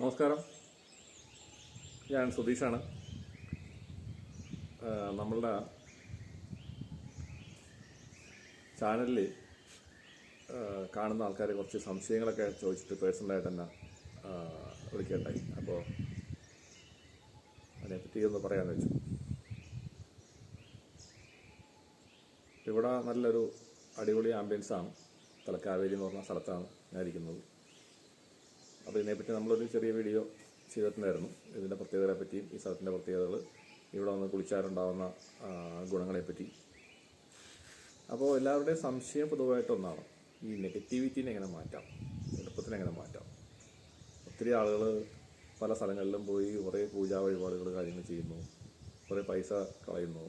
നമസ്കാരം. ഞാൻ സുധീഷാണ് നമ്മളുടെ ചാനലിൽ കാണുന്ന ആൾക്കാരെ കുറച്ച് സംശയങ്ങളൊക്കെ ചോദിച്ചിട്ട് പേഴ്സണലായിട്ട് തന്നെ വിളിക്കുകയുണ്ടായി അപ്പോൾ അതിനെപ്പറ്റി ഒന്ന് പറയാമെന്ന് വെച്ചു. ഇവിടെ നല്ലൊരു അടിപൊളി ആംബിയൻസാണ് ആണ്. തലക്കാവേരി എന്ന് പറഞ്ഞ സ്ഥലത്താണ് ഞാൻ ഇരിക്കുന്നത്. അപ്പോൾ ഇതിനെപ്പറ്റി നമ്മളൊരു ചെറിയ വീഡിയോ ചെയ്തിട്ടുണ്ടായിരുന്നു. ഇതിന്റെ പ്രത്യേകതകളെ പറ്റിയും ഈ സ്ഥലത്തിന്റെ പ്രത്യേകതകൾ ഇവിടെ വന്ന് കുളിച്ചാലുണ്ടാവുന്ന ഗുണങ്ങളെപ്പറ്റി അപ്പോൾ എല്ലാവരുടെയും സംശയം പൊതുവായിട്ടൊന്നാണ് ഈ നെഗറ്റിവിറ്റീനെ എങ്ങനെ മാറ്റാം? എളുപ്പത്തിന് എങ്ങനെ മാറ്റാം? ഒത്തിരി ആളുകൾ പല സ്ഥലങ്ങളിലും പോയി കുറേ പൂജാ വഴിപാടുകൾ കാര്യങ്ങൾ ചെയ്യുന്നു. കുറേ പൈസ കളയുന്നു.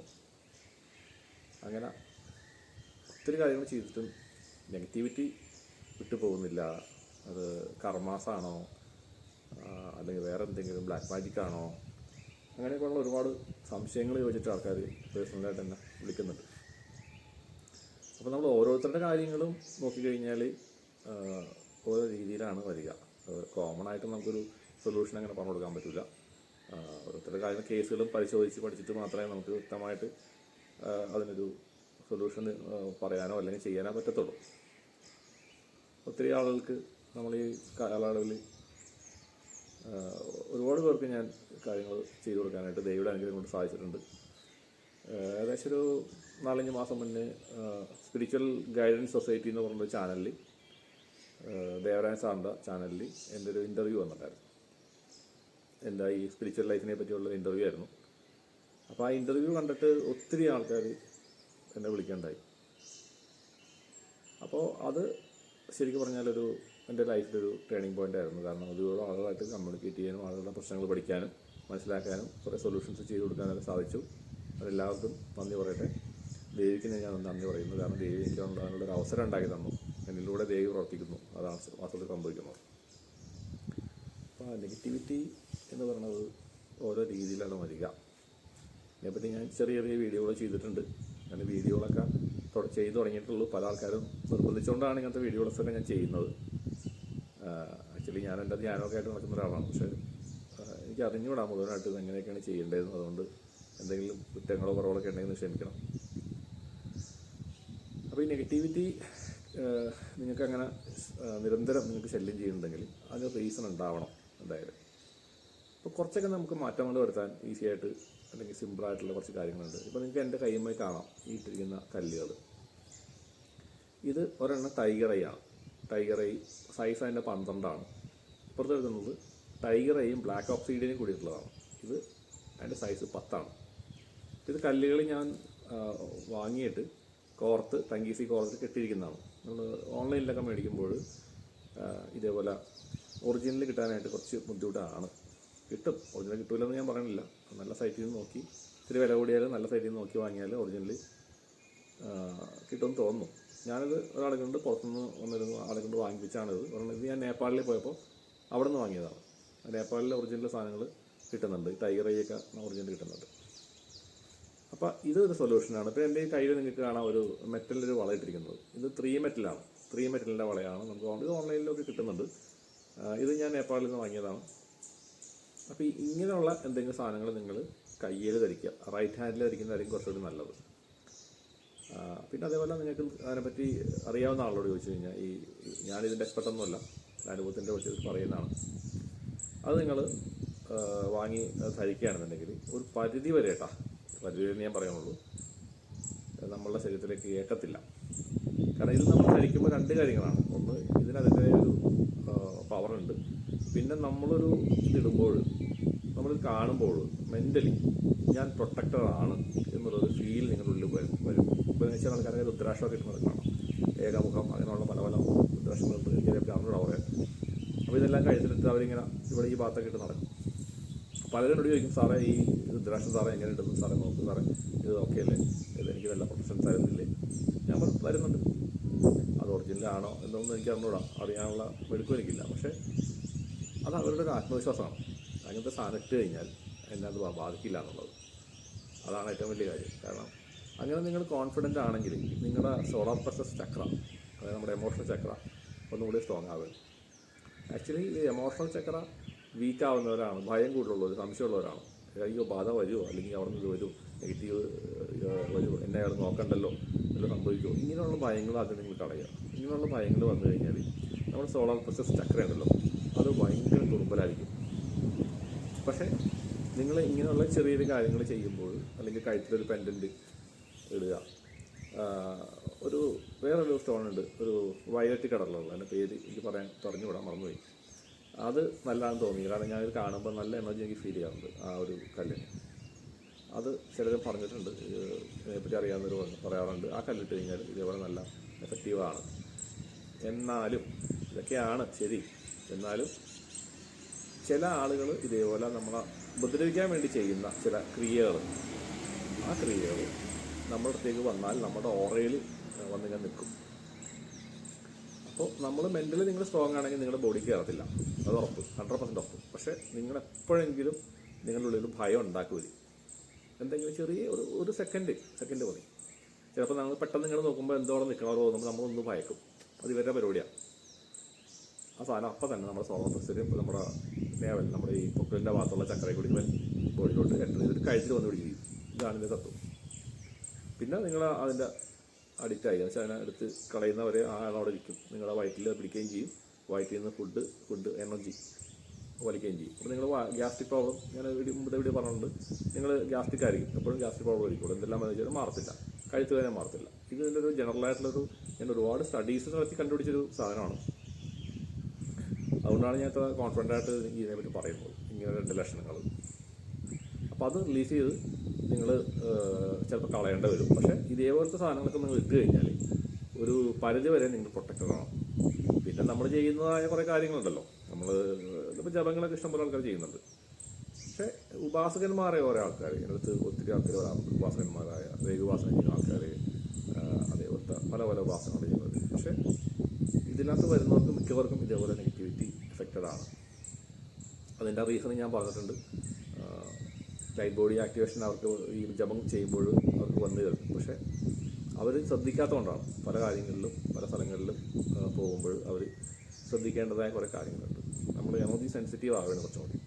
അങ്ങനെ ഒത്തിരി കാര്യങ്ങൾ ചെയ്തിട്ടും നെഗറ്റിവിറ്റി വിട്ടു പോകുന്നില്ല അത് കർമാസാണോ? അല്ലെങ്കിൽ വേറെ എന്തെങ്കിലും ബ്ലാക്ക് മാജിക് ആണോ? അങ്ങനെയൊക്കെയുള്ള ഒരുപാട് സംശയങ്ങൾ ചോദിച്ചിട്ട് ആൾക്കാർ പേഴ്സണലായിട്ട് തന്നെ വിളിക്കുന്നുണ്ട്. അപ്പോൾ നമ്മൾ ഓരോരുത്തരുടെ കാര്യങ്ങളും നോക്കിക്കഴിഞ്ഞാൽ ഓരോ രീതിയിലാണ് വരിക. കോമൺ ആയിട്ട് നമുക്കൊരു സൊല്യൂഷൻ അങ്ങനെ പറഞ്ഞു കൊടുക്കാൻ പറ്റില്ല ഓരോരുത്തരുടെ കാര്യങ്ങൾ കേസുകളും പരിശോധിച്ച് പഠിച്ചിട്ട് മാത്രമേ നമുക്ക് വ്യക്തമായിട്ട് അതിനൊരു സൊല്യൂഷൻ പറയാനോ അല്ലെങ്കിൽ ചെയ്യാനോ പറ്റത്തുള്ളൂ. ഒത്തിരി ആളുകൾക്ക് നമ്മൾ ഈ കാലയളവിൽ ഒരുപാട് പേർക്ക് ഞാൻ കാര്യങ്ങൾ ചെയ്തു കൊടുക്കാനായിട്ട് ദൈവയുടെ അനുഗ്രഹം കൊണ്ട് സാധിച്ചിട്ടുണ്ട്. ഏകദേശം ഒരു നാലഞ്ച് മാസം മുന്നേ സ്പിരിച്വൽ ഗൈഡൻസ് സൊസൈറ്റി എന്ന് പറഞ്ഞൊരു ചാനലിൽ ദേവരായ സാറിന്റെ ചാനലിൽ എന്റെ ഒരു ഇന്റർവ്യൂ വന്നിട്ടുണ്ടായിരുന്നു എന്റെ ഈ സ്പിരിച്വൽ ലൈഫിനെ പറ്റിയുള്ള ഇന്റർവ്യൂ ആയിരുന്നു. അപ്പോൾ ആ ഇന്റർവ്യൂ കണ്ടിട്ട് ഒത്തിരി ആൾക്കാർ എന്നെ വിളിക്കേണ്ടായി. അപ്പോൾ അത് ശരിക്കും പറഞ്ഞാലൊരു എന്റെ ലൈഫിലൊരു ടേണിംഗ് പോയിന്റ് ആയിരുന്നു. കാരണം അതുപോലെ ആളുകളായിട്ട് കമ്മ്യൂണിക്കേറ്റ് ചെയ്യാനും ആളുകളുടെ പ്രശ്നങ്ങൾ പഠിക്കാനും മനസ്സിലാക്കാനും കുറേ സൊല്യൂഷൻസ് ചെയ്ത് കൊടുക്കാനൊക്കെ സാധിച്ചു. അതെല്ലാവർക്കും നന്ദി പറയട്ടെ. ദേവിക്ക് ഞാൻ നന്ദി പറയുന്നു. കാരണം ദേവി എനിക്ക് ഒരു അവസരം ഉണ്ടാക്കി തന്നു. എന്നിലൂടെ ദേവി പ്രവർത്തിക്കുന്നു. അതാണ് വാസ്തവത്തിൽ സംഭവിക്കുന്നത്. അപ്പോൾ നെഗറ്റിവിറ്റി എന്ന് പറയുന്നത് ഓരോ രീതിയിലാണ് വരിക. ഇതിനെപ്പറ്റി ഞാൻ ചെറിയ ചെറിയ വീഡിയോകൾ ചെയ്തിട്ടുണ്ട്. ഞാൻ വീഡിയോകളൊക്കെ ചെയ്തു തുടങ്ങിയിട്ടുള്ളൂ. പല ആൾക്കാരും നിർബന്ധിച്ചുകൊണ്ടാണ് ഇങ്ങനത്തെ വീഡിയോകളൊക്കെ ഞാൻ ചെയ്യുന്നത്. ആക്ച്വലി ഞാൻ എന്റെ ധ്യാനമൊക്കെ ആയിട്ട് നടക്കുന്ന ഒരാളാണ്. പക്ഷേ എനിക്ക് അറിഞ്ഞുകൂടാ മുഴുവനായിട്ട് എങ്ങനെയൊക്കെയാണ് ചെയ്യേണ്ടതെന്ന്. അതുകൊണ്ട് എന്തെങ്കിലും കുറ്റങ്ങളോ കുറവുകളൊക്കെ ഉണ്ടെങ്കിൽ ക്ഷമിക്കണം അപ്പോൾ ഈ നെഗറ്റിവിറ്റി നിങ്ങൾക്ക് അങ്ങനെ നിരന്തരം നിങ്ങൾക്ക് ശല്യം ചെയ്യുന്നുണ്ടെങ്കിൽ അതിന് റീസൺ ഉണ്ടാവണം എന്തായാലും. അപ്പോൾ കുറച്ചൊക്കെ നമുക്ക് മാറ്റങ്ങൾ വരുത്താൻ ഈസി ആയിട്ട് അല്ലെങ്കിൽ സിമ്പിളായിട്ടുള്ള കുറച്ച് കാര്യങ്ങളുണ്ട്. ഇപ്പോൾ നിങ്ങൾക്ക് എന്റെ കൈയുമായി കാണാം ഈ ഇട്ടിരിക്കുന്ന കല്ലുകൾ. ഇത് ഒരെണ്ണം ടൈഗർ ടൈഗർ ഐ സൈസ് അതിന്റെ പന്ത്രണ്ടാണ്. ഇപ്പുറത്ത് എടുക്കുന്നത് ടൈഗർ ഐയും ബ്ലാക്ക് ഓക്സൈഡിനും കൂടിയിട്ടുള്ളതാണ്. ഇത് അതിന്റെ സൈസ് പത്താണ്. ഇത് കല്ലുകൾ ഞാൻ വാങ്ങിയിട്ട് കോർത്ത് ടങ്കീസി കോർത്ത് കെട്ടിയിരിക്കുന്നതാണ്. നമ്മൾ ഓൺലൈനിലൊക്കെ മേടിക്കുമ്പോൾ ഇതേപോലെ ഒറിജിനൽ കിട്ടാനായിട്ട് കുറച്ച് ബുദ്ധിമുട്ടാണ്. കിട്ടും. ഒറിജിനൽ കിട്ടില്ലെന്ന് ഞാൻ പറയണില്ല. നല്ല സൈറ്റിൽ നിന്ന് നോക്കി. ഇത്തിരി വില കൂടിയാലും നല്ല സൈറ്റിൽ നിന്ന് നോക്കി വാങ്ങിയാൽ ഒറിജിനൽ കിട്ടുമെന്ന് തോന്നുന്നു. ഞാനിത് ഒരാളെ കൊണ്ട് പുറത്തുനിന്ന് വന്നിരുന്നു ആളെ കൊണ്ട് വാങ്ങിപ്പിച്ചാണിത് കാരണം ഇത് ഞാൻ നേപ്പാളിൽ പോയപ്പോൾ അവിടെ നിന്ന് വാങ്ങിയതാണ്. നേപ്പാളിലെ ഒറിജിനൽ സാധനങ്ങൾ കിട്ടുന്നുണ്ട്. ടൈഗർ ഐയൊക്കെ ഒറിജിനൽ കിട്ടുന്നുണ്ട്. അപ്പോൾ ഇത് ഒരു സൊല്യൂഷനാണ് ഇപ്പോൾ എന്റെ ഈ കയ്യിൽ നിങ്ങൾക്ക് കാണാം ഒരു മെറ്റലിന്റെ ഒരു വള ഇട്ടിരിക്കുന്നത്. ഇത് ത്രീ മെറ്റലാണ് ത്രീ മെറ്റലിന്റെ വളയാണ് നമുക്ക് ഇത് ഓൺലൈനിലൊക്കെ കിട്ടുന്നുണ്ട്. ഇത് ഞാൻ നേപ്പാളിൽ നിന്ന് വാങ്ങിയതാണ്. അപ്പോൾ ഇങ്ങനെയുള്ള എന്തെങ്കിലും സാധനങ്ങൾ നിങ്ങൾ കയ്യിൽ ധരിക്കുക റൈറ്റ് ഹാൻഡിൽ ധരിക്കുന്നതായിരിക്കും കുറച്ചുകൂടി നല്ലത്. പിന്നെ അതേപോലെ നിങ്ങൾക്ക് അതിനെപ്പറ്റി അറിയാവുന്ന ആളോട് ചോദിച്ചു കഴിഞ്ഞാൽ ഈ ഞാനിതിന്റെ എക്സ്പെർട്ടൊന്നുമല്ല. അനുഭവത്തിന്റെ വെച്ച് പറയുന്നതാണ്. അത് നിങ്ങൾ വാങ്ങി ധരിക്കുകയാണെന്നുണ്ടെങ്കിൽ ഒരു പരിധി വരെ കേട്ടാ പരിധി വരെ ഞാൻ പറയുന്നുള്ളൂ. നമ്മളുടെ ശരീരത്തിലേക്ക് ഏക്കത്തില്ല. കാരണം ഇത് നമ്മൾ ധരിക്കുമ്പോൾ രണ്ട് കാര്യങ്ങളാണ്. ഒന്ന് ഇതിന് അതിന്റെതായ ഒരു പവറുണ്ട് പിന്നെ നമ്മളൊരു ഇതിടുമ്പോൾ നമ്മൾ കാണുമ്പോൾ മെന്റലി ഞാൻ പ്രൊട്ടക്റ്റഡ് ആണ് എന്നുള്ളൊരു ഫീൽ നിങ്ങളുടെ ഉള്ളിൽ വരും. വെച്ചാൽ ആൾക്കാരെ രുദ്രാക്ഷമൊക്കെ കിട്ടുന്നത് കാണാം. ഏകമുഖം അങ്ങനെയുള്ള പല പല എനിക്കതിനെ അറിഞ്ഞൂടാ പറയാൻ അപ്പോൾ ഇതെല്ലാം കഴിച്ചിട്ട് അവരിങ്ങനെ ഇവിടെ ഈ ഭാഗത്തൊക്കെ ഇട്ട് നടക്കും. പലരും എന്നോട് ചോദിക്കും സാറേ ഈ രുദ്രാക്ഷം സാറേ എങ്ങനെ ഉണ്ടെന്ന് സാറേ നോക്കും സാറേ ഇത് ഓക്കെ അല്ലേ? ഇത് എനിക്ക് നല്ല പ്രൊഫഷൻസ് തരുന്നില്ലേ? ഞാൻ പറഞ്ഞു തരുന്നുണ്ട്. അത് ഒറിജിനൽ ആണോ എന്നൊന്നും എനിക്ക് അറിഞ്ഞൂടാ. അറിയാനുള്ള മെടുക്കും എനിക്കില്ല. പക്ഷേ അത് അവരുടെ ഒരു ആത്മവിശ്വാസമാണ്. അങ്ങനത്തെ സാധനം ഇട്ട് കഴിഞ്ഞാൽ എന്നെ അത് ബാധിക്കില്ല എന്നുള്ളത്. അതാണ് ഏറ്റവും വലിയ കാര്യം. കാരണം അങ്ങനെ നിങ്ങൾ കോൺഫിഡന്റ് ആണെങ്കിൽ നിങ്ങളുടെ സോളാർ പ്ലസസ് ചക്ര അതായത് നമ്മുടെ എമോഷണൽ ചക്ര ഒന്നുകൂടി സ്ട്രോങ് ആവുക. ആക്ച്വലി ഈ എമോഷണൽ ചക്ര വീക്ക് ആവുന്നവരാണ് ഭയം കൂടുതലുള്ളവർ സംശയമുള്ളവരാണ്. അയ്യോ ബാധ വരുമോ അല്ലെങ്കിൽ അവിടെ നിന്ന് വരും? നെഗറ്റീവ് വരുമോ എന്നെ അയാൾ നോക്കണ്ടല്ലോ? വല്ലതും സംഭവിക്കുമോ ഇങ്ങനെയുള്ള ഭയങ്ങൾ ആദ്യം നിങ്ങൾ കളയുക ഇങ്ങനെയുള്ള ഭയങ്ങൾ വന്നു കഴിഞ്ഞാൽ നമ്മുടെ സോളാർ പ്രൊസസ് ചക്ര ഉണ്ടല്ലോ അത് ഭയങ്കര ദുർബലായിരിക്കും. പക്ഷേ നിങ്ങൾ ഇങ്ങനെയുള്ള ചെറിയ ചെറിയ കാര്യങ്ങൾ ചെയ്യുമ്പോൾ അല്ലെങ്കിൽ കഴുത്തിലൊരു പെൻഡന്റ് ഇടുക. ഒരു വേറൊരു സ്റ്റോണുണ്ട്. ഒരു വയലറ്റ് കളറിലുള്ള അതിന്റെ പേര് എനിക്ക് പറയാൻ പറഞ്ഞു പറഞ്ഞുകൂടാ മറന്നുപോയി. അത് നല്ലതാണെന്ന് തോന്നി. കാരണം ഞാനിത് കാണുമ്പോൾ നല്ല എനർജി എനിക്ക് ഫീൽ ചെയ്യാറുണ്ട് ആ ഒരു കല്ലിന് അത് ചിലരും പറഞ്ഞിട്ടുണ്ട് ഇത് ഇതിനെപ്പറ്റി അറിയാവുന്നവർ പറഞ്ഞു- പറയാറുണ്ട്. ആ കല്ലിട്ട് കഴിഞ്ഞാൽ ഇതേപോലെ നല്ല എഫക്റ്റീവാണ് എന്നാലും ഇതൊക്കെയാണ് ശരി. എന്നാലും ചില ആളുകൾ ഇതേപോലെ നമ്മളെ ഉപദ്രവിക്കാൻ വേണ്ടി ചെയ്യുന്ന ചില ക്രിയകൾ ആ ക്രിയകൾ നമ്മുടെ അടുത്തേക്ക് വന്നാൽ നമ്മുടെ ഓറയിൽ വന്നിങ്ങനെ നിൽക്കും. അപ്പോൾ നമ്മൾ മെന്റലി നിങ്ങൾ സ്ട്രോങ് ആണെങ്കിൽ നിങ്ങളുടെ ബോഡി കയറത്തില്ല അത് ഉറപ്പ് ഹൺഡ്രഡ് പെർസെന്റ് ഉറപ്പ്. പക്ഷേ നിങ്ങൾ എപ്പോഴെങ്കിലും നിങ്ങളുടെ ഉള്ളിൽ ഒരു ഭയം ഉണ്ടാക്കുവരും. എന്തെങ്കിലും ചെറിയ ഒരു ഒരു സെക്കൻഡ് സെക്കൻഡ് മതി. ചിലപ്പോൾ നമ്മൾ പെട്ടെന്ന് നിങ്ങൾ നോക്കുമ്പോൾ എന്തോടെ നിൽക്കണോ തോന്നുമ്പോൾ നമ്മളൊന്ന് ഭയക്കും. അത് ഇവരുടെ പരിപാടിയാണ് ആ സാധനം അപ്പം തന്നെ നമ്മുടെ പ്ലസിലും നമ്മുടെ നേവൽ നമ്മുടെ ഈ പൊക്കലിന്റെ ഭാഗത്തുള്ള ചക്രയെ കൂടി ബോഡിയിലോട്ട് എന്റർ ചെയ്തിട്ട് കഴുത്തിൽ വന്ന് പിടിക്കും ഇതാണ് ഇതിന്റെ തത്വം. പിന്നെ നിങ്ങൾ അതിന്റെ അഡിക്റ്റ് ആയി. വെച്ചാൽ അതിനെ എടുത്ത് കളയുന്നവരെ ആ അവിടെ ഇരിക്കും. നിങ്ങൾ വയറ്റിൽ പിടിക്കുകയും ചെയ്യും. വയറ്റിൽ നിന്ന് ഫുഡ് ഫുഡ് എനർജി വലിക്കുകയും ചെയ്യും. അപ്പോൾ നിങ്ങൾ ഗ്യാസ്ട്രിക് പ്രോബ്ലം ഞാൻ ഇവിടെ മുമ്പത്തെ വീഡിയോ പറഞ്ഞിട്ടുണ്ട്. നിങ്ങൾ ഗ്യാസ്ട്രിക് ആയിരിക്കും. എപ്പോഴും ഗ്യാസ്ട്രിക് പ്രോബ്ലം ആയിരിക്കും. എന്തെല്ലാം എന്ന് വെച്ചാൽ മാറത്തില്ല. കഴുത്ത് വേദന മാറത്തില്ല. ഇത് ഇതിലൊരു ആയിട്ടുള്ളൊരു ഞാൻ ഒരുപാട് സ്റ്റഡീസ് നടത്തി കണ്ടുപിടിച്ചൊരു സാധനമാണ്. അതുകൊണ്ടാണ് ഞാൻ ഇത്ര കോൺഫിഡന്റ് ആയിട്ട് ഇതിനെപ്പറ്റി പറയുന്നത്. ഇങ്ങനെ രണ്ട് ലക്ഷണങ്ങൾ അപ്പോൾ അത് റിലീസ് ചെയ്ത് നിങ്ങൾ ചിലപ്പോൾ കളയേണ്ടി വരും. പക്ഷേ ഇതേപോലത്തെ സാധനങ്ങളൊക്കെ നിങ്ങൾ ഇട്ട് കഴിഞ്ഞാൽ ഒരു പരിധി വരെ നിങ്ങൾ പ്രൊട്ടക്റ്റഡ് ആണ് പിന്നെ നമ്മൾ ചെയ്യുന്നതായ കുറേ കാര്യങ്ങളുണ്ടല്ലോ. നമ്മൾ ഇപ്പോൾ ജപങ്ങളൊക്കെ ഇഷ്ടംപോലെ ആൾക്കാർ ചെയ്യുന്നുണ്ട്. പക്ഷേ ഉപാസകന്മാരായ ഓരോ ആൾക്കാർ ഇതിനടുത്ത് ഒത്തിരി ആൾക്കാർ വരാറുണ്ട് ഉപാസകന്മാരായ ചെയ്യുന്ന ആൾക്കാർ അതേപോലത്തെ പല പല ഉപാസനകൾ ചെയ്യുന്നത് പക്ഷേ ഇതിനകത്ത് വരുന്നവർക്ക് മിക്കവർക്കും ഇതേപോലെ നെഗറ്റിവിറ്റി എഫക്റ്റഡ് ആണ്. അതിന്റെ റീസൺ ഞാൻ പറഞ്ഞിട്ടുണ്ട്. ലൈറ്റ് ബോഡി ആക്ടിവേഷൻ അവർക്ക് ഈ ജപം ചെയ്യുമ്പോൾ അവർക്ക് വന്നു കയറും പക്ഷേ അവർ ശ്രദ്ധിക്കാത്തതുകൊണ്ടാണ് പല കാര്യങ്ങളിലും പല സ്ഥലങ്ങളിലും പോകുമ്പോൾ അവർ ശ്രദ്ധിക്കേണ്ടതായ കുറേ കാര്യങ്ങളുണ്ട്. നമ്മൾ എനർജി സെൻസിറ്റീവ് ആവുകയാണ് കുറച്ചും കൂടി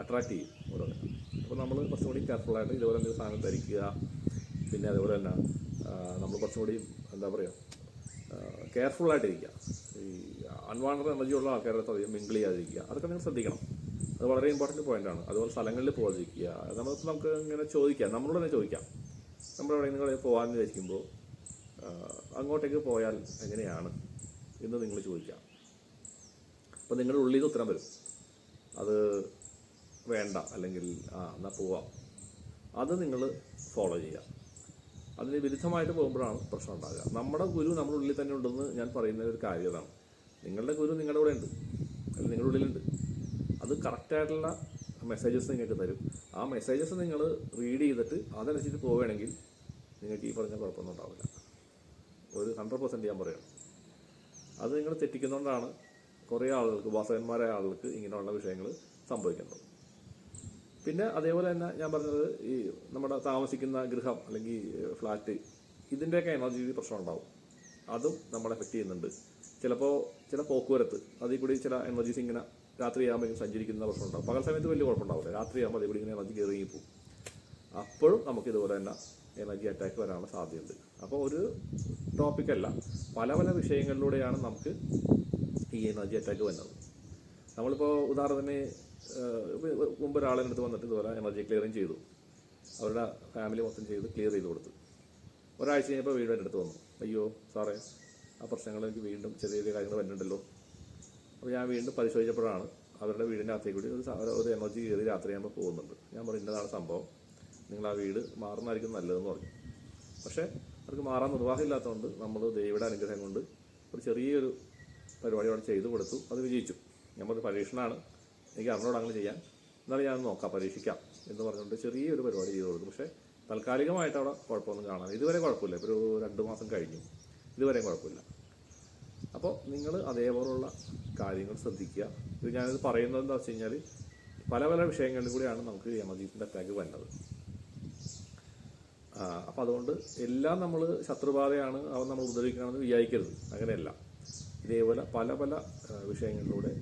അട്രാക്ട് ചെയ്യും ഓരോന്നും അപ്പോൾ നമ്മൾ കുറച്ചും കൂടി കെയർഫുള്ളായിട്ട് ഇതുപോലെ എന്തെങ്കിലും സാധനം ധരിക്കുക. പിന്നെ അതുപോലെ തന്നെ നമ്മൾ കുറച്ചും കൂടി എന്താ പറയുക കെയർഫുള്ളായിട്ടിരിക്കുക ഈ അൺവാണ്ടഡ് എനർജി ഉള്ള ആൾക്കാരുടെ മിങ്കിൾ ചെയ്യാതിരിക്കുക. അതൊക്കെ നിങ്ങൾ ശ്രദ്ധിക്കണം. അത് വളരെ ഇമ്പോർട്ടന്റ് പോയിന്റാണ് അതുപോലെ സ്ഥലങ്ങളിൽ പോകാതിരിക്കുക നമുക്ക് നമുക്ക് ഇങ്ങനെ ചോദിക്കാം. നമ്മളോട് തന്നെ ചോദിക്കാം. നമ്മൾ എവിടെ നിങ്ങൾ പോകാൻ വിചാരിക്കുമ്പോൾ അങ്ങോട്ടേക്ക് പോയാൽ എങ്ങനെയാണ് എന്ന് നിങ്ങൾ ചോദിക്കാം. അപ്പോൾ നിങ്ങളുടെ ഉള്ളിൽ നിന്ന് ഉത്തരം വരും. അത് വേണ്ട അല്ലെങ്കിൽ ആ എന്നാൽ പോവാം. അത് നിങ്ങൾ ഫോളോ ചെയ്യുക. അതിന് വിരുദ്ധമായിട്ട് പോകുമ്പോഴാണ് പ്രശ്നം ഉണ്ടാകുക. നമ്മുടെ ഗുരു നമ്മുടെ ഉള്ളിൽ തന്നെ ഉണ്ടെന്ന് ഞാൻ പറയുന്ന ഒരു കാര്യം അതാണ് നിങ്ങളുടെ ഗുരു നിങ്ങളുടെ കൂടെ ഉണ്ട്. അല്ലെങ്കിൽ നിങ്ങളുടെ ഉള്ളിലുണ്ട്. കറക്റ്റായിട്ടുള്ള മെസ്സേജസ് നിങ്ങൾക്ക് തരും. ആ മെസ്സേജസ് നിങ്ങൾ റീഡ് ചെയ്തിട്ട് അതനുസരിച്ച് പോവുകയാണെങ്കിൽ നിങ്ങൾക്ക് ഈ പറഞ്ഞ കുഴപ്പമൊന്നും ഉണ്ടാവില്ല. ഒരു ഹൺഡ്രഡ് പെർസെന്റ് ഞാൻ പറയുന്നു അത് നിങ്ങൾ തെറ്റിക്കുന്നതുകൊണ്ടാണ് കുറേ ആളുകൾക്ക് വാസകന്മാരായ ആളുകൾക്ക് ഇങ്ങനെയുള്ള വിഷയങ്ങൾ സംഭവിക്കുന്നത്. പിന്നെ അതേപോലെ തന്നെ ഞാൻ പറഞ്ഞത് ഈ നമ്മുടെ താമസിക്കുന്ന ഗൃഹം അല്ലെങ്കിൽ ഫ്ലാറ്റ് ഇതിന്റെയൊക്കെ എനർജി പ്രശ്നം ഉണ്ടാവും. അതും നമ്മളെ എഫക്റ്റ് ചെയ്യുന്നുണ്ട്. ചിലപ്പോൾ ചില പോക്കുവരത്ത് അതിൽ കൂടി ചില എനർജീസ് ഇങ്ങനെ രാത്രി ആകുമ്പോൾ സഞ്ചരിക്കുന്ന പ്രശ്നം ഉണ്ടാവും പകൽ സമയത്ത് വലിയ കുഴപ്പമുണ്ടാവില്ല. രാത്രിയാകുമ്പോൾ അതേപോലെ ഇങ്ങനെ എനർജി കയറി പോകും അപ്പോഴും നമുക്ക് ഇതുപോലെ തന്നെ എനർജി അറ്റാക്ക് വരാനുള്ള സാധ്യതയുണ്ട്. അപ്പോൾ ഒരു ടോപ്പിക്കല്ല പല പല വിഷയങ്ങളിലൂടെയാണ് നമുക്ക് ഈ എനർജി അറ്റാക്ക് വരുന്നത്. നമ്മളിപ്പോൾ ഉദാഹരണത്തിന് മുമ്പ് ഒരാളെ അടുത്ത് വന്നിട്ട് ഇതുപോലെ എനർജി ക്ലിയറിങ് ചെയ്തു. അവരുടെ ഫാമിലി മൊത്തം ചെയ്ത് ക്ലിയർ ചെയ്ത് കൊടുത്തു. ഒരാഴ്ച കഴിഞ്ഞപ്പോൾ വീണ്ടും എന്റെ അടുത്ത് വന്നു. അയ്യോ സാറേ ആ പ്രശ്നങ്ങൾ എനിക്ക് വീണ്ടും ചെറിയ ചെറിയ കാര്യങ്ങൾ വരുന്നുണ്ടല്ലോ. അപ്പോൾ ഞാൻ വീണ്ടും പരിശോധിച്ചപ്പോഴാണ് അവരുടെ വീടിന്റെ കൂടി ഒരു ഒരു എനർജി കയറി രാത്രിയാകുമ്പോൾ പോകുന്നുണ്ട്. ഞാൻ പറഞ്ഞു ഇന്നതാണ് സംഭവം. നിങ്ങൾ ആ വീട് മാറുന്നതായിരിക്കും നല്ലതെന്ന് പറഞ്ഞു. പക്ഷേ അവർക്ക് മാറാൻ നിർവാഹമില്ലാത്തതുകൊണ്ട് നമ്മൾ ദൈവയുടെ അനുഗ്രഹം കൊണ്ട് ഒരു ചെറിയൊരു പരിപാടി അവിടെ ചെയ്തു കൊടുത്തു. അത് വിജയിച്ചു. ഞാൻ പറഞ്ഞു പരീക്ഷണമാണ്. എനിക്ക് അറിഞ്ഞോട് അങ്ങനെ ചെയ്യാൻ എന്നാലും ഞാൻ നോക്കാം പരീക്ഷിക്കാം എന്ന് പറഞ്ഞുകൊണ്ട് ചെറിയൊരു പരിപാടി ചെയ്തു കൊടുത്തു. പക്ഷേ താൽക്കാലികമായിട്ട് അവിടെ കുഴപ്പമൊന്നും കാണാൻ ഇതുവരെ കുഴപ്പമില്ല. ഇപ്പോൾ ഒരു രണ്ട് മാസം കഴിഞ്ഞു. ഇതുവരെയും കുഴപ്പമില്ല. അപ്പോൾ നിങ്ങൾ അതേപോലുള്ള കാര്യങ്ങൾ ശ്രദ്ധിക്കുക. ഇത് ഞാനിത് പറയുന്നത് എന്താ വെച്ച് കഴിഞ്ഞാൽ പല പല വിഷയങ്ങളിൽ കൂടിയാണ് നമുക്ക് എമർജൻസിന്റെ അറ്റാക്ക് വരുന്നത് അപ്പോൾ അതുകൊണ്ട് എല്ലാം നമ്മൾ ശത്രുബാധയാണ് അവൻ നമ്മൾ ഉപദ്രവിക്കണമെന്ന് വിചാരിക്കരുത്. അങ്ങനെയല്ല. ഇതേപോലെ പല പല വിഷയങ്ങളിലൂടെ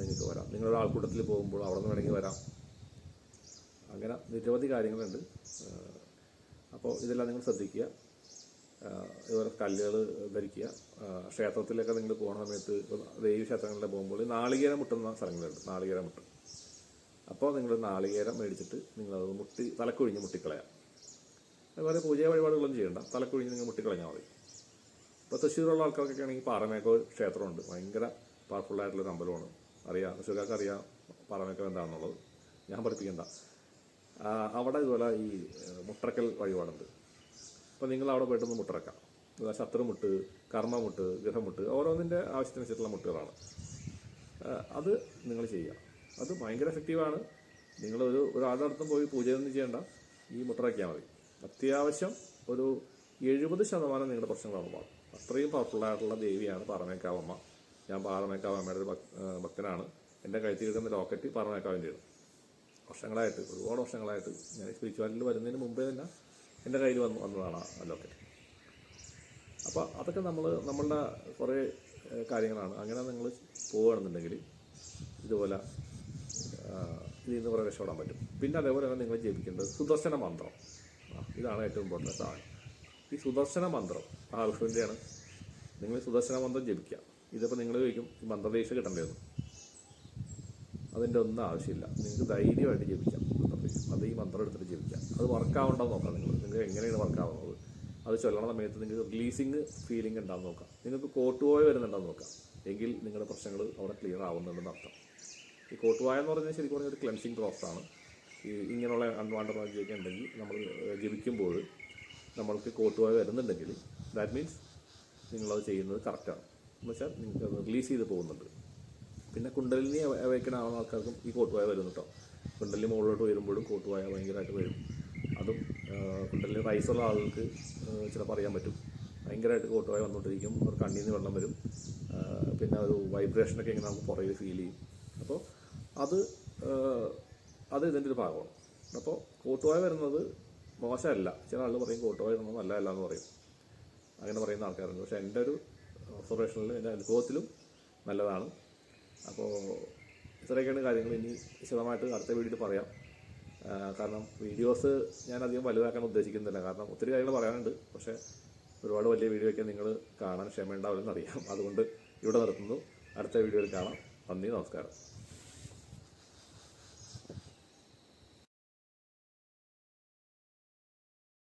നിങ്ങൾക്ക് വരാം. നിങ്ങളുടെ ആൾക്കൂട്ടത്തിൽ പോകുമ്പോൾ അവിടെ നിന്ന് വേണമെങ്കിൽ വരാം. അങ്ങനെ നിരവധി കാര്യങ്ങളുണ്ട്. അപ്പോൾ ഇതെല്ലാം നിങ്ങൾ ശ്രദ്ധിക്കുക. ഇതുപോലെ കല്ലുകൾ ധരിക്കുക. ക്ഷേത്രത്തിലൊക്കെ നിങ്ങൾ പോകുന്ന സമയത്ത് ദേവി ക്ഷേത്രങ്ങളിലെ പോകുമ്പോൾ നാളികേരം മുട്ടുന്ന സ്ഥലങ്ങളുണ്ട്. നാളികേരം മുട്ട്. അപ്പോൾ നിങ്ങൾ നാളികേരം മേടിച്ചിട്ട് നിങ്ങളത് മുട്ടി തലക്കൊഴിഞ്ഞ് മുട്ടിക്കളയാം. അതുപോലെ പൂജ വഴിപാടുകളൊന്നും ചെയ്യണ്ട. തലക്കൊഴിഞ്ഞ് നിങ്ങൾ മുട്ടിക്കളഞ്ഞാൽ മതി. ഇപ്പോൾ തൃശ്ശൂരുള്ള ആൾക്കാർക്കൊക്കെ ആണെങ്കിൽ പാറമേക്കോ ക്ഷേത്രമുണ്ട്. ഭയങ്കര പവർഫുള്ളായിട്ടുള്ളൊരു അമ്പലമാണ്. അറിയാം തൃശ്ശൂർക്കാർക്ക് അറിയാം പാറമേക്കോ എന്താണെന്നുള്ളത്. ഞാൻ പഠിപ്പിക്കണ്ട. അവിടെ ഇതുപോലെ ഈ മുട്ടക്കൽ വഴിപാടുണ്ട്. അപ്പോൾ നിങ്ങൾ അവിടെ പോയിട്ടൊന്ന് മുട്ടിറക്കാം. ശത്രുമുട്ട് കർമ്മമുട്ട് ഗ്രഹമുട്ട് ഓരോന്നിന്റെ ആവശ്യത്തിനനുസരിച്ചുള്ള മുട്ടുകളാണ്. അത് നിങ്ങൾ ചെയ്യുക. അത് ഭയങ്കര എഫക്റ്റീവാണ് നിങ്ങളൊരു ഒരാളുടെ അടുത്തും പോയി പൂജയൊന്നും ചെയ്യേണ്ട. ഈ മുട്ടിറക്കിയാൽ മതി. അത്യാവശ്യം ഒരു എഴുപത് ശതമാനം നിങ്ങളുടെ പ്രശ്നങ്ങളാണ് മാറും അത്രയും പവർഫുള്ളായിട്ടുള്ള ദേവിയാണ് പാറമേക്കാവമ്മ. ഞാൻ പാറമേക്കാവമ്മയുടെ ഒരു ഭക്തനാണ്. എന്റെ കഴുത്തിൽ കിട്ടുന്ന ലോക്കറ്റ് പാറമേക്കാവിന്റെയാണ് വർഷങ്ങളായിട്ട് ഒരുപാട് വർഷങ്ങളായിട്ട് ഞാൻ സ്പിരിച്വാലിറ്റിയിൽ വരുന്നതിന് മുമ്പേ തന്നെ എന്റെ കയ്യിൽ വന്നു വന്നതാണ് ആ ലോക്കറ്റ് അപ്പോൾ അതൊക്കെ നമ്മൾ നമ്മളുടെ കുറേ കാര്യങ്ങളാണ്. അങ്ങനെ നിങ്ങൾ പോവുകയാണെന്നുണ്ടെങ്കിൽ ഇതുപോലെ ഇതിൽ നിന്ന് കുറേ രക്ഷപ്പെടാൻ പറ്റും. പിന്നെ അതേപോലെ തന്നെ നിങ്ങൾ ജപിക്കേണ്ടത് സുദർശന മന്ത്രം. ഇതാണ് ഏറ്റവും ഇമ്പോർട്ടന്റ് സാധനം. ഈ സുദർശന മന്ത്രം ആ വിഷുവിന്റെയാണ് നിങ്ങൾ സുദർശന മന്ത്രം ജപിക്കുക. ഇതിപ്പോൾ നിങ്ങൾ ചോദിക്കും ഈ മന്ത്രദീക്ഷ കിട്ടേണ്ടതെന്ന് അതിന്റെ ഒന്നും ആവശ്യമില്ല. നിങ്ങൾക്ക് ധൈര്യമായിട്ട് ജപിക്കാം. അത് ഈ മന്ത്രം എടുത്തിട്ട് ജീവിക്കുക അത് വർക്കാവുണ്ടോ നോക്കാം നിങ്ങൾ. നിങ്ങൾക്ക് എങ്ങനെയാണ് വർക്കാവുന്നത് അത് ചൊല്ലണ സമയത്ത് നിങ്ങൾക്ക് റിലീസിങ് ഫീലിംഗ് ഉണ്ടാകുന്ന നോക്കാം. നിങ്ങൾക്ക് കോട്ടുപോയ വരുന്നുണ്ടെന്ന് നോക്കാം. എങ്കിൽ നിങ്ങളുടെ പ്രശ്നങ്ങൾ അവിടെ ക്ലിയർ ആവുന്നുണ്ടെന്ന് അർത്ഥം. ഈ കോട്ടുവായ എന്ന് പറഞ്ഞാൽ ശരിക്കും പറഞ്ഞാൽ ഒരു ക്ലെൻസിങ് പ്രോസസ്സാണ് ഈ ഇങ്ങനെയുള്ള അൺവാണ്ടർ മാജിയൊക്കെ ഉണ്ടെങ്കിൽ നമ്മൾ ജപിക്കുമ്പോൾ നമ്മൾക്ക് കോട്ടുവായ വരുന്നുണ്ടെങ്കിൽ ദാറ്റ് മീൻസ് നിങ്ങളത് ചെയ്യുന്നത് കറക്റ്റാണ് എന്ന് വെച്ചാൽ നിങ്ങൾക്ക് റിലീസ് ചെയ്ത് പോകുന്നുണ്ട്. പിന്നെ കുണ്ടലിനി അവയ്ക്കണാവുന്ന ആൾക്കാർക്കും ഈ കോട്ടുവായ വരും കുണ്ടലിനി മുകളിലോട്ട് വരുമ്പോഴും കോട്ടുവായ ഭയങ്കരമായിട്ട് വരും. അതും കുണ്ടല്ലി റൈസ് റൈസുള്ള ആളുകൾക്ക് ചിലപ്പോൾ അറിയാൻ പറ്റും. ഭയങ്കരമായിട്ട് കോട്ടുവായ വന്നുകൊണ്ടിരിക്കും. അവർ കണ്ണിൽ നിന്ന് വെള്ളം വരും. പിന്നെ ഒരു വൈബ്രേഷനൊക്കെ ഇങ്ങനെ നമുക്ക് പുറകിൽ ഫീൽ ചെയ്യും. അപ്പോൾ അത് അത് ഇതിന്റെ ഒരു ഭാഗമാണ്. അപ്പോൾ കോട്ടുവായ വരുന്നത് മോശമല്ല. ചില ആളുകൾ പറയും കോട്ടുവായ വരുന്നത് നല്ലതല്ല എന്ന് പറയും. അങ്ങനെ പറയുന്ന ആൾക്കാരുണ്ട്. പക്ഷേ എന്റെ ഒരു ഒബ്സർവേഷനിലും എന്റെ അനുഭവത്തിലും നല്ലതാണ്. അപ്പോൾ ഇത്രയൊക്കെയാണ് കാര്യങ്ങൾ ഇനി വിശദമായിട്ട് അടുത്ത വീഡിയോയിൽ പറയാം. കാരണം വീഡിയോസ് ഞാൻ അധികം വലുതാക്കാൻ ഉദ്ദേശിക്കുന്നില്ല. കാരണം ഒത്തിരി കാര്യങ്ങൾ പറയാനുണ്ട്. പക്ഷേ ഒരുപാട് വലിയ വീഡിയോ ഒക്കെ നിങ്ങൾ കാണാൻ ക്ഷമയുണ്ടാവില്ലെന്ന് അറിയാം. അതുകൊണ്ട് ഇവിടെ നിർത്തുന്നു. അടുത്ത വീഡിയോയിൽ കാണാം. നന്ദി നമസ്കാരം.